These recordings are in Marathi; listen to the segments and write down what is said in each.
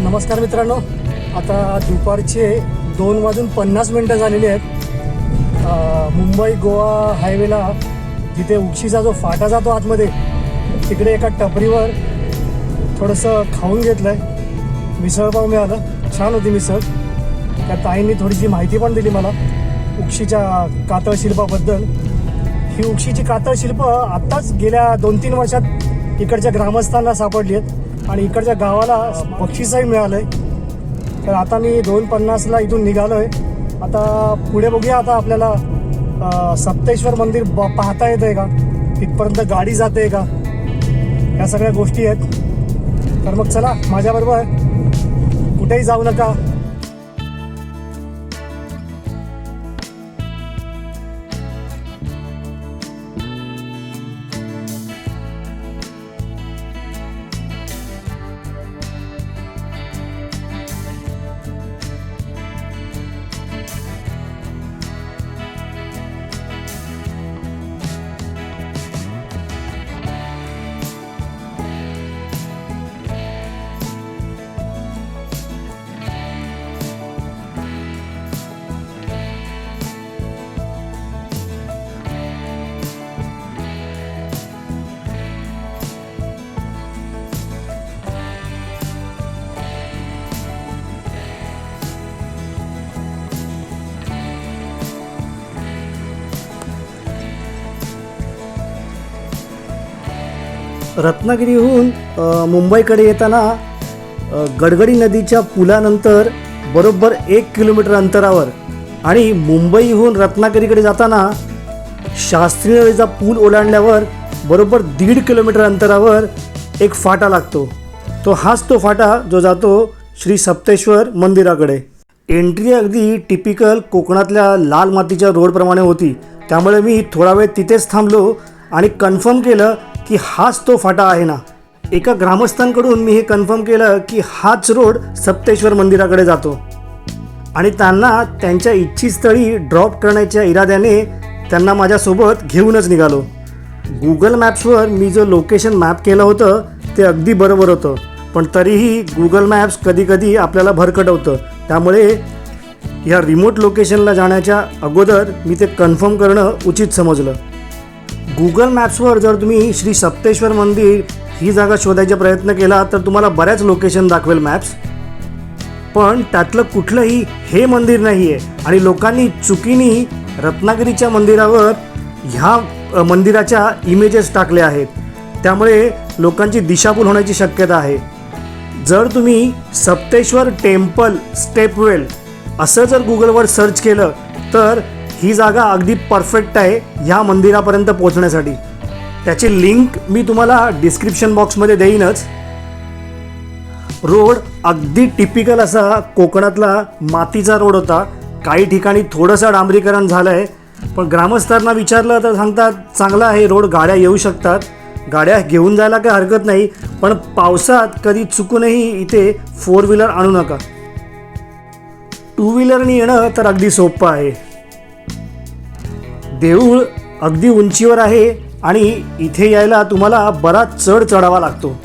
नमस्कार मित्रांनो. आता दुपारचे दोन वाजून पन्नास मिनटं झालेली आहेत. मुंबई गोवा हायवेला जिथे उक्षीचा जो फाटा जातो आतमध्ये तिकडे एका टपरीवर थोडंसं खाऊन घेतलं आहे मिसळपाव मिळालं. छान होती मिसळ. त्या ताईंनी थोडीशी माहिती पण दिली मला उक्षीच्या कातळ शिल्पाबद्दल. ही उक्षीची कातळ शिल्प आत्ताच गेल्या दोन तीन वर्षात इकडच्या ग्रामस्थांना सापडली आहेत. आणि इकडच्या गावाला बक्षीसही मिळालं आहे तर आता मी दोन पन्नासला इथून निघालो आहे आता पुढे बघूया आता आपल्याला सप्तेश्वर मंदिर ब पाहता येतं आहे का? तिथपर्यंत गाडी जाते का? या सगळ्या गोष्टी आहेत. तर मग चला माझ्याबरोबर कुठेही जाऊ नका. रत्नागिरीहून मुंबईकडे येताना गडगडी नदीच्या पुलानंतर बरोबर एक किलोमीटर अंतरावर आणि मुंबईहून रत्नागिरीकडे जाताना शास्त्री नदीचा पूल ओलांडल्यावर बरोबर दीड किलोमीटर अंतरावर एक फाटा लागतो. तो हाच तो फाटा जो जातो श्री सप्तेश्वर मंदिराकडे. एंट्री अगदी टिपिकल कोकणातल्या लाल मातीच्या रोडप्रमाणे होती. त्यामुळे मी थोडा वेळ तिथेच थांबलो आणि कन्फर्म केलं की हाच तो फाटा आहे ना. एका ग्रामस्थांकडून मी हे कन्फर्म केलं की हाच रोड सप्तेश्वर मंदिराकडे जातो. आणि त्यांना त्यांच्या इच्छितस्थळी ड्रॉप करण्याच्या इराद्याने त्यांना माझ्यासोबत घेऊनच निघालो. गुगल मॅप्सवर मी जो लोकेशन मॅप केलं होतं ते अगदी बरोबर होतं. पण तरीही गुगल मॅप्स कधीकधी आपल्याला भरकटवतं. त्यामुळे या रिमोट लोकेशनला जाण्याच्या अगोदर मी ते कन्फर्म करणं उचित समजलं. गुगल मॅप्सवर जर तुम्ही श्री सप्तेश्वर मंदिर ही जागा शोधायचा प्रयत्न केला तर तुम्हाला बऱ्याच लोकेशन दाखवेल मॅप्स पण त्यातलं कुठलंही हे मंदिर नाही आहे आणि लोकांनी चुकीने रत्नागिरीच्या मंदिरावर ह्या मंदिराच्या इमेजेस टाकल्या आहेत. त्यामुळे लोकांची दिशाभूल होण्याची शक्यता आहे. जर तुम्ही सप्तेश्वर टेम्पल स्टेपवेल असं जर गुगलवर सर्च केलं तर ही जागा अगदी परफेक्ट आहे ह्या मंदिरापर्यंत पोहोचण्यासाठी. त्याची लिंक मी तुम्हाला डिस्क्रिप्शन बॉक्समध्ये देईनच. रोड अगदी टिपिकल असा कोकणातला मातीचा रोड होता. काही ठिकाणी थोडंसं डांबरीकरण झालं आहे पण ग्रामस्थांना विचारलं तर सांगतात चांगला आहे रोड गाड्या येऊ शकतात. गाड्या घेऊन जायला काही हरकत नाही पण पावसात कधी चुकूनही इथे फोर व्हीलर आणू नका. टू व्हीलरनी येणं तर अगदी सोपं आहे. देऊळ अगदी उंचीवर आहे आणि इथे यायला तुम्हाला बराच चढ चढावा लागतो.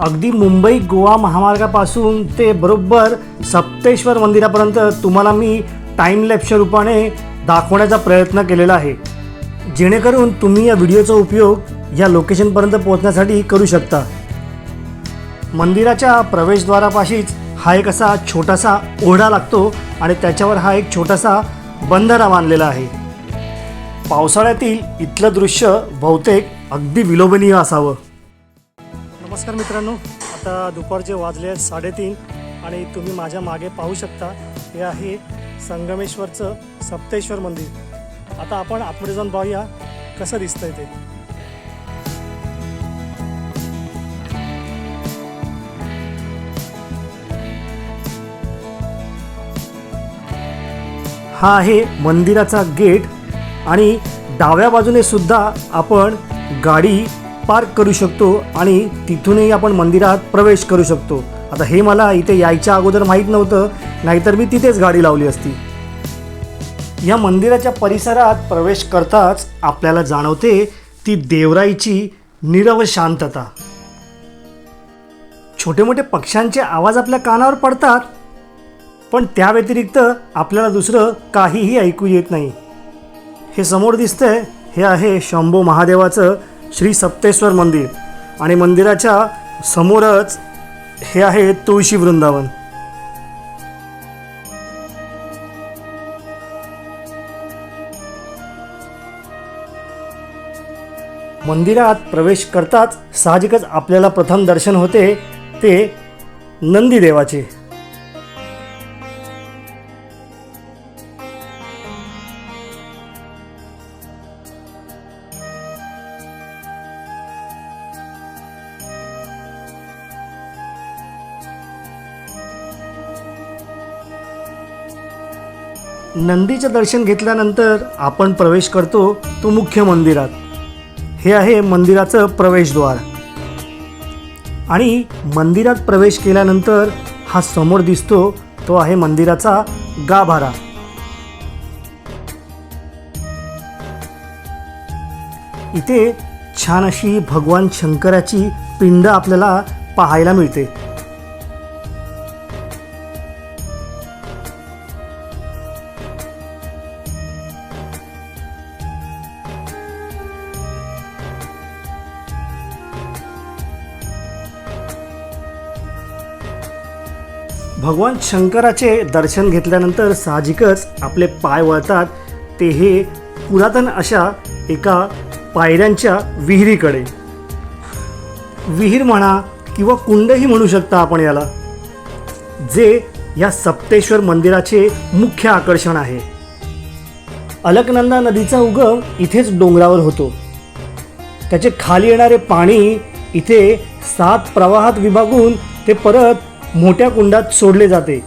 अगदी मुंबई गोवा महामार्गापासून ते बरोबर सप्तेश्वर मंदिरापर्यंत तुम्हाला मी टाईम लॅपच्या रूपाने दाखवण्याचा प्रयत्न केलेला आहे. जेणेकरून तुम्ही या व्हिडिओचा उपयोग या लोकेशनपर्यंत पोहोचण्यासाठी करू शकता. मंदिराच्या प्रवेशद्वारापाशीच हा एक असा छोटासा ओढा लागतो आणि त्याच्यावर हा एक छोटासा बंधारा बांधलेला आहे. पावसाळ्यातील इथलं दृश्य बहुतेक अगदी विलोभनीय असावं. नमस्कार मित्रांनो आता दुपारचे वाजले आहेत साडेतीन आणि तुम्ही माझ्या मागे पाहू शकता हे आहे संगमेश्वरचं सप्तेश्वर मंदिर. आता आपण आतमध्ये जाऊन पाहूया कसं दिसतंय ते. हा आहे मंदिराचा गेट आणि डाव्या बाजूने सुद्धा आपण गाडी पार्क करू शकतो आणि तिथूनही आपण मंदिरात प्रवेश करू शकतो. आता हे मला इथे यायच्या अगोदर माहीत नव्हतं नाहीतर मी तिथेच गाडी लावली असती. या मंदिराच्या परिसरात प्रवेश करताच आपल्याला जाणवते ती देवराईची निरव शांतता. छोटे मोठे पक्ष्यांचे आवाज आपल्या कानावर पडतात पण त्या व्यतिरिक्त आपल्याला दुसरं काहीही ऐकू येत नाही. हे समोर दिसतंय हे आहे शंभू महादेवाचं श्री सप्तेश्वर मंदिर. आणि मंदिराच्या समोरच हे आहे तुळशी वृंदावन. मंदिरात प्रवेश करताच साहजिकच आपल्याला प्रथम दर्शन होते ते नंदीदेवाचे नंदीचं दर्शन घेतल्यानंतर आपण प्रवेश करतो तो मुख्य मंदिरात. हे आहे मंदिराचं प्रवेशद्वार. आणि मंदिरात प्रवेश केल्यानंतर हा समोर दिसतो तो आहे मंदिराचा गाभारा. इथे छान अशी भगवान शंकराची पिंड आपल्याला पाहायला मिळते. भगवान शंकराचे दर्शन घेतल्यानंतर साहजिकच आपले पाय वळतात. ते हे पुरातन अशा एका पायऱ्यांच्या विहिरीकडे. विहीर म्हणा किंवा कुंडही म्हणू शकता आपण याला जे या सप्तेश्वर मंदिराचे मुख्य आकर्षण आहे. अलकनंदा नदीचा उगम इथेच डोंगरावर होतो. त्याचे खाली येणारे पाणी इथे सात प्रवाहात विभागून ते परत मोठ्या कुंडात सोडले जाते.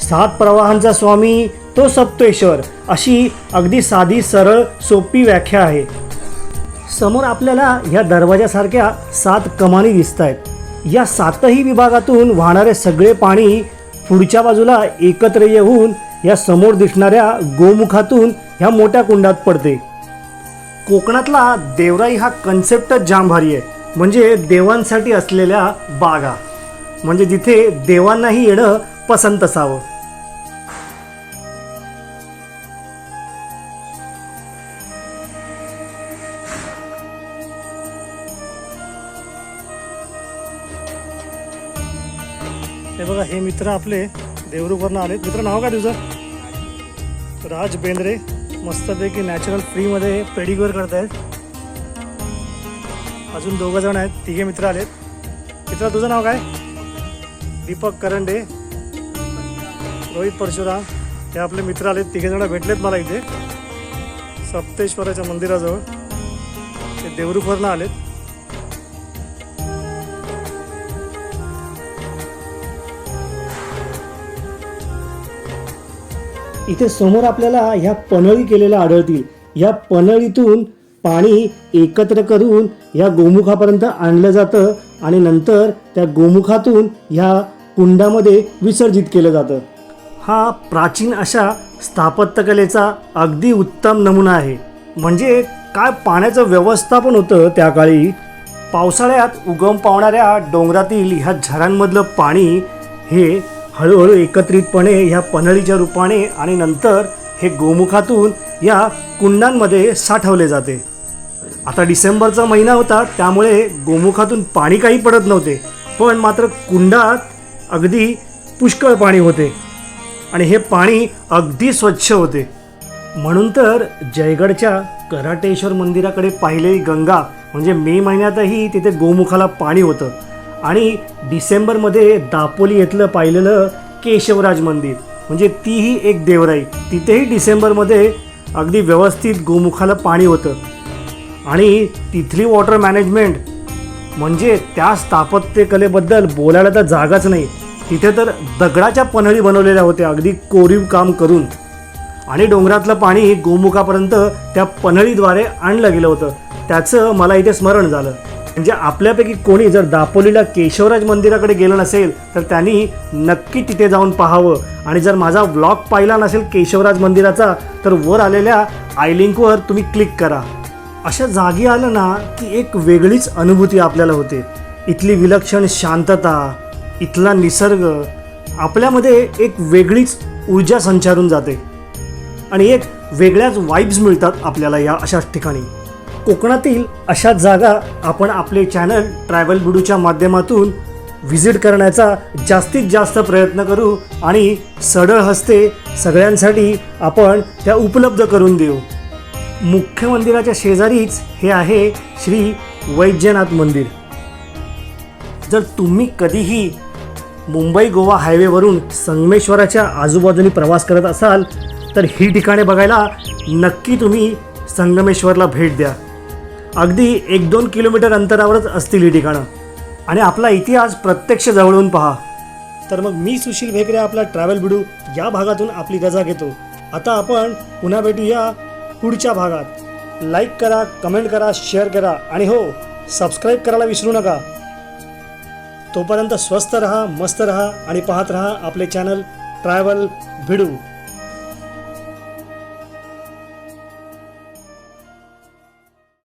सात प्रवाहांचा स्वामी तो सप्तेश्वर अशी अगदी साधी सरळ सोपी व्याख्या आहे. समोर आपल्याला ह्या दरवाजासारख्या सात कमानी दिसत आहेत या सातही विभागातून वाहणारे सगळे पाणी पुढच्या बाजूला एकत्र येऊन या समोर दिसणाऱ्या गोमुखातून ह्या मोठ्या कुंडात पडते. कोकणातला देवराई हा कन्सेप्टच जाम भारी आहे. म्हणजे देवांसाठी असलेल्या बागा. म्हणजे जिथे देवांनाही येणं पसंत असावं. हे बघा हे मित्र आपले देवरूपवरनं आले मित्र नाव काय तुझं? राज बेंद्रे. मस्तपैकी नॅचरल फ्रीमध्ये पेडिक्युअर करतायत. अजून दोघं जण आहेत तिघे मित्र आलेत. मित्र तुझं नाव काय? दीपक करंडे रोहित परशुराम हे आपले मित्र आलेत तिघे जण भेटलेत मला इथे. सप्तेश्वराच्या मंदिराजवळ. ते देवरुखवरनं आलेत. इथे समोर आपल्याला ह्या पनळी केलेल्या आढळतील. या पनळीतून पाणी एकत्र करून या गोमुखापर्यंत आणलं जातं आणि नंतर त्या गोमुखातून ह्या कुंडामध्ये विसर्जित केलं जातं. हा प्राचीन अशा स्थापत्यकलेचा अगदी उत्तम नमुना आहे. म्हणजे काय पाण्याचं व्यवस्थापन होतं त्या काळी पावसाळ्यात उगम पावणाऱ्या डोंगरातील ह्या झऱ्यांमधलं पाणी हे हळूहळू एकत्रितपणे ह्या पन्हळीच्या रूपाने आणि नंतर हे गोमुखातून या कुंडांमध्ये साठवले जाते. आता डिसेंबरचा महिना होता त्यामुळे गोमुखातून पाणी काही पडत नव्हते. पण मात्र कुंडात अगदी पुष्कळ पाणी होते. आणि हे पाणी अगदी स्वच्छ होते. म्हणून तर जयगडच्या कराटेश्वर मंदिराकडे पाहिलेली गंगा म्हणजे मे महिन्यातही तिथे गोमुखाला पाणी होतं. आणि डिसेंबरमध्ये दापोली येथलं पाहिलेलं केशवराज मंदिर म्हणजे तीही एक देवराई तिथेही डिसेंबरमध्ये अगदी व्यवस्थित गोमुखाला पाणी होतं. आणि तिथली वॉटर मॅनेजमेंट म्हणजे त्या स्थापत्यकलेबद्दल बोलायला तर जागाच नाही. तिथे तर दगडाच्या पन्हळी बनवलेल्या होत्या. अगदी कोरीव काम करून. आणि डोंगरातलं पाणी गोमुखापर्यंत त्या पन्हळीद्वारे आणलं गेलं होतं. त्याचं मला इथे स्मरण झालं. म्हणजे आपल्यापैकी कोणी जर दापोलीला केशवराज मंदिराकडे गेलं नसेल तर त्यांनी नक्की तिथे जाऊन पाहावं. आणि जर माझा व्लॉग पाहिला नसेल केशवराज मंदिराचा तर वर आलेल्या आय लिंकवर तुम्ही क्लिक करा. अशा जागी आलं ना की एक वेगळीच अनुभूती आपल्याला होते. इथली विलक्षण शांतता इथला निसर्ग आपल्यामध्ये एक वेगळीच ऊर्जा संचारून जाते. आणि एक वेगळ्याच वाईब्स मिळतात आपल्याला या अशा ठिकाणी. कोकणातील अशा जागा आपण आपले चॅनल ट्रॅव्हल बुडूच्या माध्यमातून व्हिजिट करण्याचा जास्तीत जास्त प्रयत्न करू आणि सडळ हस्ते सगळ्यांसाठी आपण त्या उपलब्ध करून देऊ. मुख्य मंदिराच्या शेजारीच हे आहे श्री वैद्यनाथ मंदिर. जर तुम्ही कधीही मुंबई गोवा हायवेवरून संगमेश्वराच्या आजूबाजूनी प्रवास करत असाल तर ही ठिकाणे बघायला नक्की तुम्ही संगमेश्वरला भेट द्या. अगदी एक दोन किलोमीटर अंतरावरच असतील ही ठिकाणं. आणि आपला इतिहास प्रत्यक्ष जवळून पहा. तर मग मी सुशील भेकरे आपला ट्रॅव्हल बिडू या भागातून आपली रजा घेतो. आता आपण पुन्हा भेटूया पुढच्या भागात. लाईक करा कमेंट करा शेअर करा आणि हो सबस्क्राईब करायला विसरू नका. तोपर्यंत स्वस्त रहा मस्त रहा आणि पाहत रहा आपले चॅनल ट्रॅव्हल भिडू